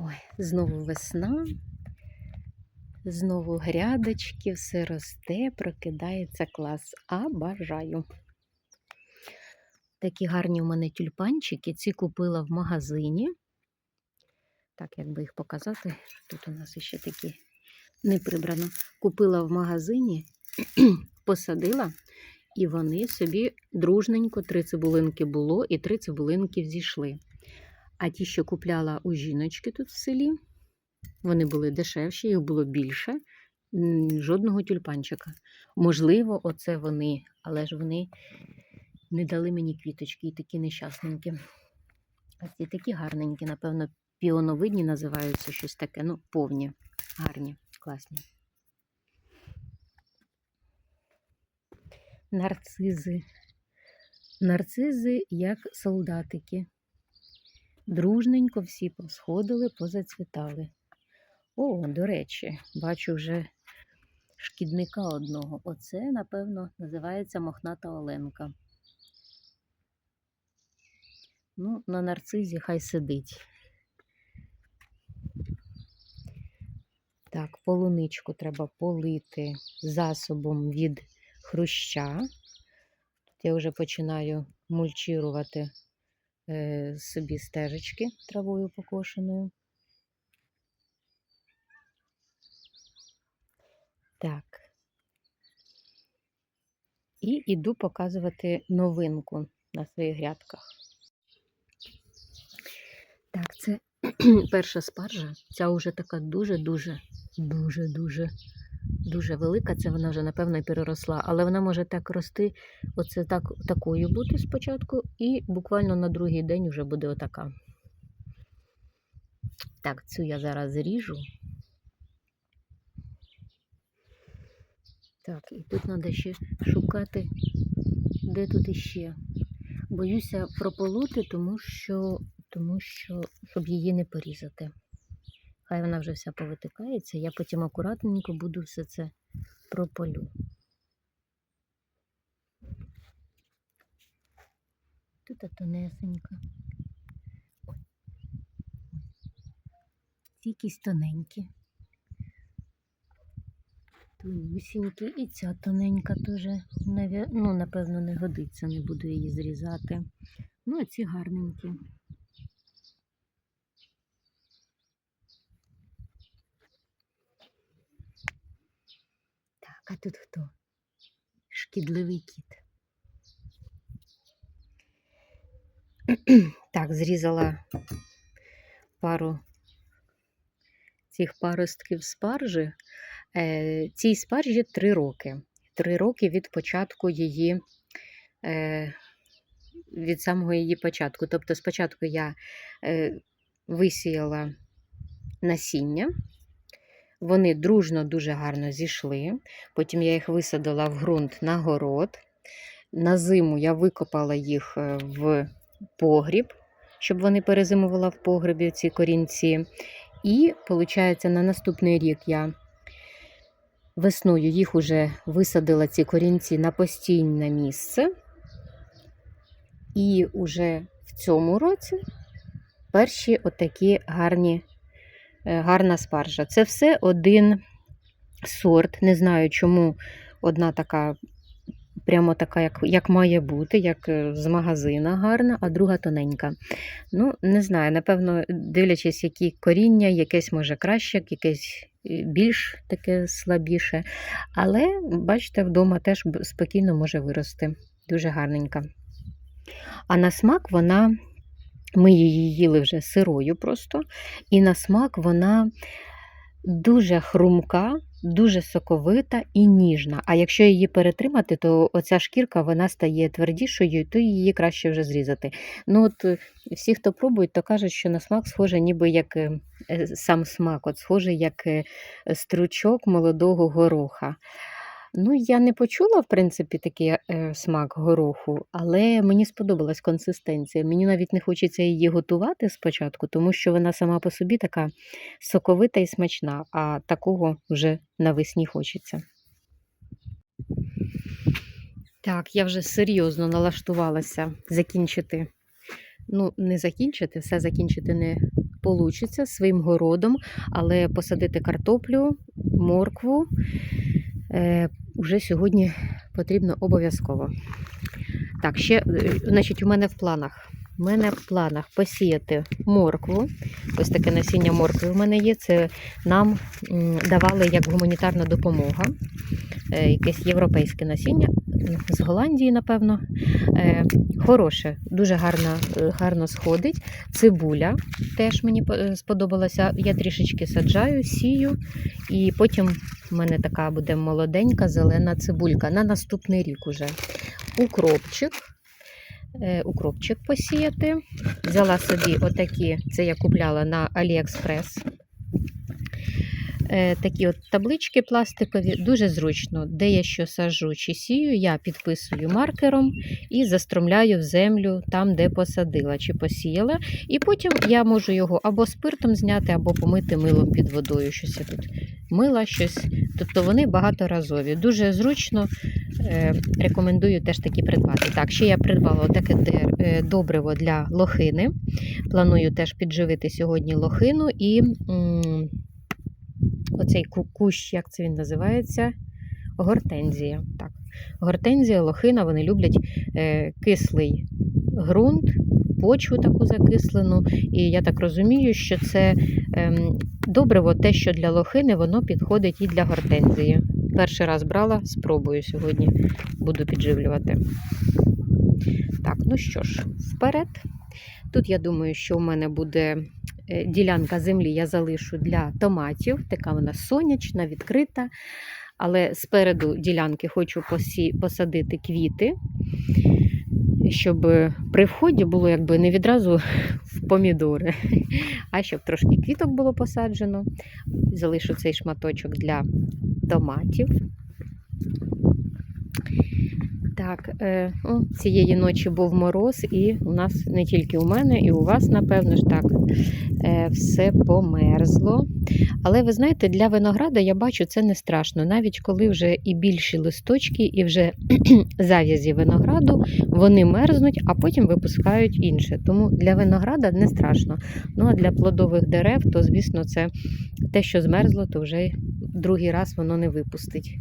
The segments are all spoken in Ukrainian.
Ой, знову весна, знову грядочки, все росте, прокидається клас. А бажаю. Такі гарні у мене тюльпанчики. Ці купила в магазині. Так, як би їх показати, тут у нас ще такі не прибрано. Купила в магазині, посадила, і вони собі дружненько три цибулинки було, і три цибулинки зійшли. А ті, що купляла у жіночки тут в селі, вони були дешевші, їх було більше, жодного тюльпанчика. Можливо, оце вони, але ж вони не дали мені квіточки і такі нещасненькі. А ці такі гарненькі, напевно, піоновидні називаються щось таке. Ну, повні, гарні, класні. Нарцизи. Нарцизи як солдатики. Дружненько всі посходили, позацвітали. О, до речі, бачу вже шкідника одного. Оце, напевно, називається мохната оленка. Ну, на нарцизі хай сидить. Так, полуничку треба полити засобом від хруща. Тут я вже починаю мульчірувати собі стежечки травою покошеною. Так. І іду показувати новинку на своїх грядках. Так, це перша спаржа. Ця вже така дуже-дуже, дуже-дуже, дуже велика. Це вона вже, напевно, переросла. Але вона може так рости, оце так, такою бути спочатку, і буквально на другий день вже буде отака. Так, цю я зараз зріжу. Так, і тут треба ще шукати, де тут іще. Боюся прополоти, тому що, тому що, щоб її не порізати. Хай вона вже вся повитикається, я потім акуратненько буду все це прополю. Тут тонесенька. Ці якісь тоненькі. Тонюсінькі. І ця тоненька теж, ну, напевно, не годиться, не буду її зрізати. Ну, а ці гарненькі. Тут хто? Шкідливий кіт. Так, зрізала пару цих паростків спаржі. Е, Цій спаржі три роки. Три роки від початку її, е, від самого її початку. Тобто, спочатку я е, висіяла насіння, вони дружно дуже гарно зійшли. Потім я їх висадила в ґрунт на город. На зиму я викопала їх е, в погріб, щоб вони перезимували в погребі ці корінці. І, виходить, на наступний рік я весною їх уже висадила ці корінці на постійне місце. І уже в цьому році перші отакі гарні, гарна спаржа. Це все один сорт. Не знаю, чому одна така, прямо така, як, як має бути, як е, з магазина гарна, а друга тоненька. Ну, не знаю, напевно, дивлячись, які коріння, якесь може краще, якесь е, більш таке слабіше. Але, бачите, вдома теж спокійно може вирости. Дуже гарненька. А на смак вона, ми її їли вже сирою просто, і на смак вона дуже хрумка, дуже соковита і ніжна. А якщо її перетримати, то оця шкірка вона стає твердішою, то її краще вже зрізати. Ну от е, всі, хто пробують, то кажуть, що на смак схоже, ніби як е, е, сам смак, от схоже, як стручок молодого гороха. Ну, я не почула, в принципі, такий е, смак гороху, але мені сподобалась консистенція. Мені навіть не хочеться її готувати спочатку, тому що вона сама по собі така соковита і смачна, а такого вже навесні хочеться. Так, я вже серйозно налаштувалася закінчити. Ну, не закінчити, все закінчити не вийде своїм городом, але посадити картоплю, моркву уже сьогодні потрібно обов'язково. Так, ще, е, значить, у мене в планах. У мене в планах посіяти моркву. Ось таке насіння моркви в мене є. Це нам давали як гуманітарна допомога. Е, Якесь європейське насіння з Голландії, напевно. Е, Хороше, дуже гарно, е, гарно сходить. Цибуля теж мені е, сподобалася. Я трішечки саджаю, сію, і потім в мене така буде молоденька зелена цибулька на наступний рік уже. Укропчик. Е, Укропчик посіяти. Взяла собі отакі, це я купляла на AliExpress. Е, Такі от таблички пластикові, дуже зручно. Де я що саджу чи сію, я підписую маркером і застромляю в землю там, де посадила чи посіяла. І потім я можу його або спиртом зняти, або помити милом під водою. Щось я тут мила, щось. Тобто вони багаторазові. Дуже зручно. Е, Рекомендую теж такі придбати. Так, ще я придбала таке е, добриво для лохини. Планую теж підживити сьогодні лохину і оцей ку- кущ, як це він називається? Гортензія. Так. Гортензія, лохина, вони люблять е, кислий ґрунт, почву таку закислену. І я так розумію, що це ем, добриво, те, що для лохини, воно підходить і для гортензії. Перший раз брала, спробую сьогодні, буду підживлювати. Так, ну що ж, вперед. Тут я думаю, що у мене буде е, ділянка землі, я залишу для томатів. Така вона сонячна, відкрита. Але спереду ділянки хочу посадити квіти, щоб при вході було якби не відразу в помідори, а щоб трошки квіток було посаджено. Залишу цей шматочок для томатів. Так, е, о, цієї ночі був мороз, і у нас не тільки у мене, і у вас, напевно ж так, е, все померзло. Але ви знаєте, для винограда я бачу, це не страшно. Навіть коли вже і більші листочки, і вже зав'язі винограду, вони мерзнуть, а потім випускають інше. Тому для винограда не страшно. Ну а для плодових дерев, то, звісно, це те, що змерзло, то вже другий раз воно не випустить.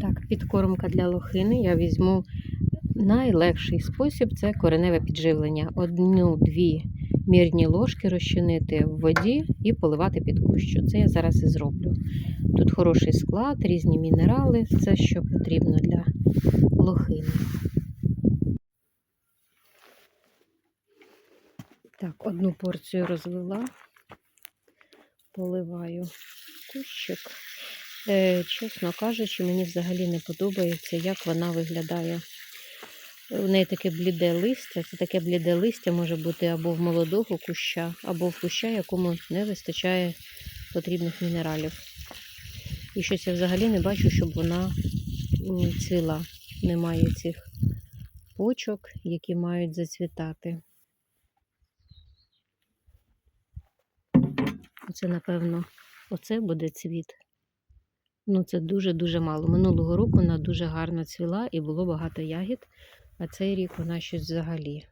Так, підкормка для лохини я візьму найлегший спосіб це кореневе підживлення. Одну-дві мірні ложки розчинити в воді і поливати під кущу. Це я зараз і зроблю. Тут хороший склад, різні мінерали, все, що потрібно для лохини. Так, одну порцію розлила, поливаю кущик. Е, чесно кажучи, мені взагалі не подобається, як вона виглядає. У неї таке бліде листя. Це таке бліде листя може бути або в молодого куща, або в куща, якому не вистачає потрібних мінералів. І щось я взагалі не бачу, щоб вона цвіла. Немає цих почок, які мають зацвітати. Оце, напевно, оце буде цвіт. Ну, це дуже-дуже мало. Минулого року вона дуже гарно цвіла і було багато ягід, а цей рік вона щось взагалі.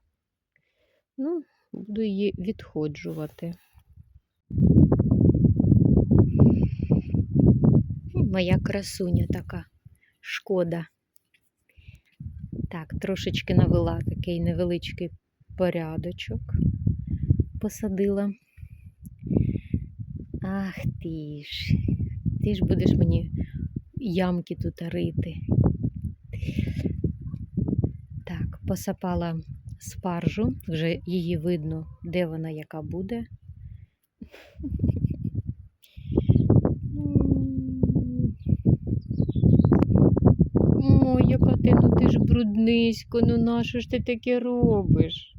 Ну, буду її відходжувати. Моя красуня така шкода. Так, трошечки навела такий невеличкий порядочок. Посадила. Ах ти ж. Ти ж будеш мені ямки тут рити. Так, посапала спаржу, вже її видно, де вона яка буде. Ой, яка ти, ну ти ж бруднисько, ну нащо ж ти таке робиш?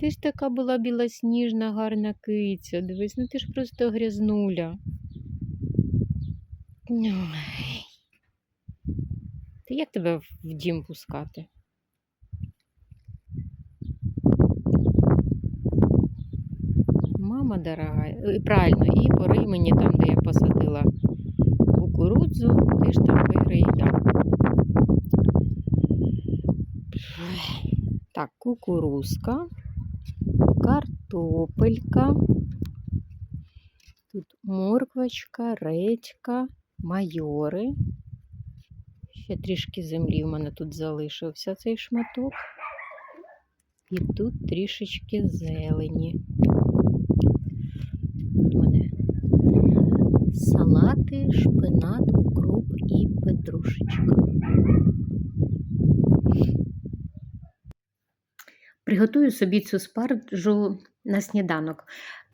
Ти ж така була білосніжна, гарна киця. Дивись, ну ти ж просто грязнуля. Ой. Ти як тебе в дім пускати? Мама дорога, Е, правильно, і порий мені там, де я посадила кукурудзу, ти ж там вирий я. Так, кукурузка. картопелька. Тут морквочка, редька, майори. Ще трішки землі в мене тут залишився цей шматок. І тут трішечки зелені. У мене салати, шпинат, укроп і петрушечка. Приготую собі цю спаржу на сніданок.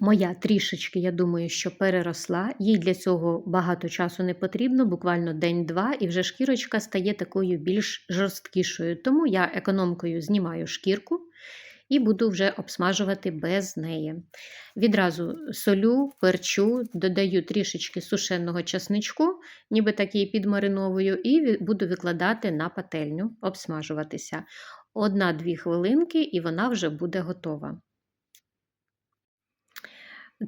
Моя трішечки, я думаю, що переросла. Їй для цього багато часу не потрібно, буквально день-два, і вже шкірочка стає такою більш жорсткішою. Тому я економкою знімаю шкірку і буду вже обсмажувати без неї. Відразу солю, перчу, додаю трішечки сушеного часничку, ніби такий підмариновую, і буду викладати на пательню, обсмажуватися. Одна-дві хвилинки, і вона вже буде готова.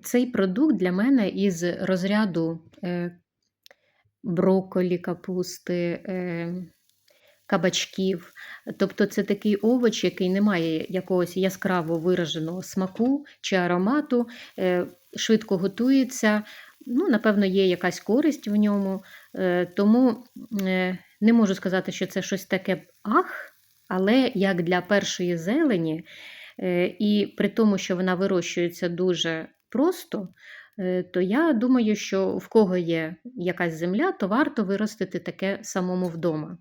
Цей продукт для мене із розряду е, брокколі, капусти, е, кабачків. Тобто це такий овоч, який не має якогось яскраво вираженого смаку чи аромату, е, швидко готується. Ну, напевно, є якась користь в ньому, тому не можу сказати, що це щось таке ах, але як для першої зелені, і при тому, що вона вирощується дуже просто, е, то я думаю, що в кого є якась земля, то варто виростити таке самому вдома.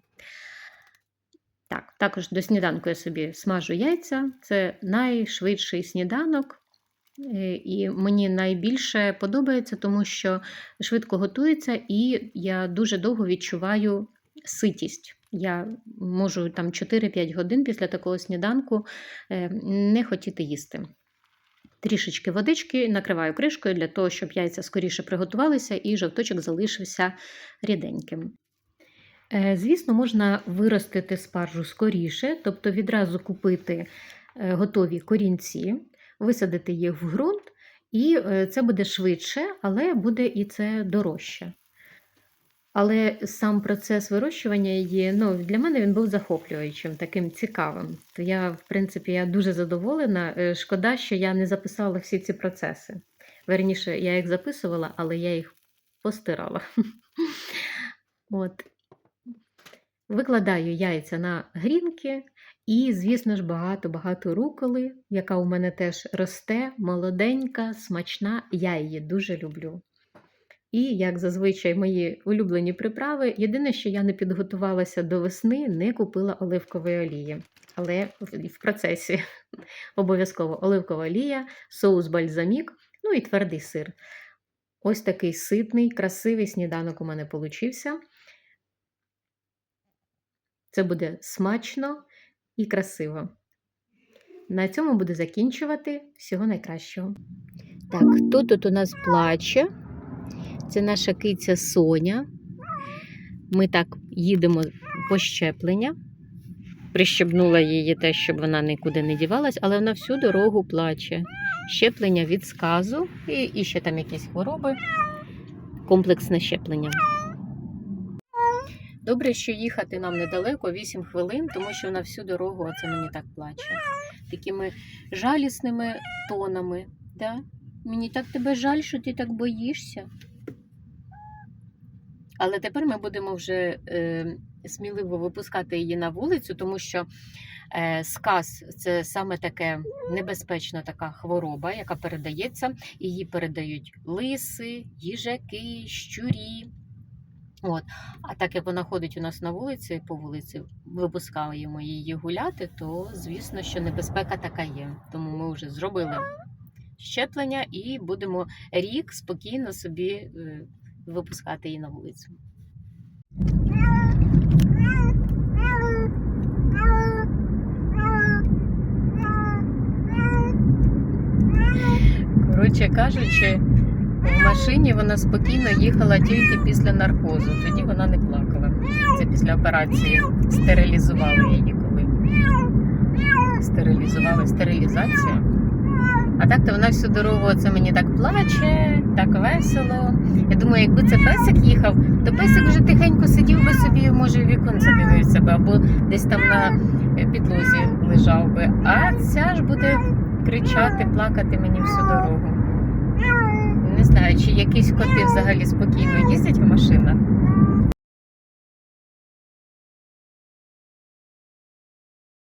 Так, також до сніданку я собі смажу яйця. Це найшвидший сніданок. е, І мені найбільше подобається, тому що швидко готується, і я дуже довго відчуваю ситість. Я можу там 4-5 годин після такого сніданку е, не хотіти їсти. Трішечки водички накриваю кришкою для того, щоб яйця скоріше приготувалися і жовточок залишився ріденьким. Е, Звісно, можна виростити спаржу скоріше, тобто відразу купити е, готові корінці, висадити їх в ґрунт, і е, це буде швидше, але буде і це дорожче. Але сам процес вирощування її, ну, для мене він був захоплюючим, таким цікавим. То я, в принципі, я дуже задоволена. Е, Шкода, що я не записала всі ці процеси. Верніше, я їх записувала, але я їх постирала. От. Викладаю яйця на грінки і, звісно ж, багато-багато руколи, яка у мене теж росте, молоденька, смачна. Я її дуже люблю. І, як зазвичай, мої улюблені приправи. Єдине, що я не підготувалася до весни, не купила оливкової олії. Але в процесі обов'язково оливкова олія, соус бальзамік, ну і твердий сир. Ось такий ситний, красивий сніданок у мене получився. Це буде смачно і красиво. На цьому буду закінчувати. Всього найкращого. Так, хто тут у нас плаче? Це наша киця Соня. Ми так їдемо по щеплення. Прищебнула її те, щоб вона нікуди не дівалась, але вона всю дорогу плаче. Щеплення від сказу і, і ще там якісь хвороби. Комплексне щеплення. Добре, що їхати нам недалеко, 8 хвилин, тому що вона всю дорогу оце мені так плаче. Такими жалісними тонами. Да? Мені так тебе жаль, що ти так боїшся. Але тепер ми будемо вже е, сміливо випускати її на вулицю, тому що е, сказ це саме таке небезпечна така хвороба, яка передається. Її передають лиси, їжаки, щурі. От. А так як вона ходить у нас на вулиці, по вулиці, випускаємо її гуляти, то звісно, що небезпека така є. Тому ми вже зробили щеплення і будемо рік спокійно собі е, випускати її на вулицю. Коротше кажучи, в машині вона спокійно їхала тільки після наркозу. Тоді вона не плакала. Це після операції стерилізували її, коли стерилізували стерилізація. А так то вона всю дорогу оце мені так плаче, так весело. Я думаю, якби це песик їхав, то песик вже тихенько сидів би собі, може, в віконце дивився би, або десь там на підлозі лежав би. А ця ж буде кричати, плакати мені всю дорогу. Не знаю, чи якісь коти взагалі спокійно їздять в машинах.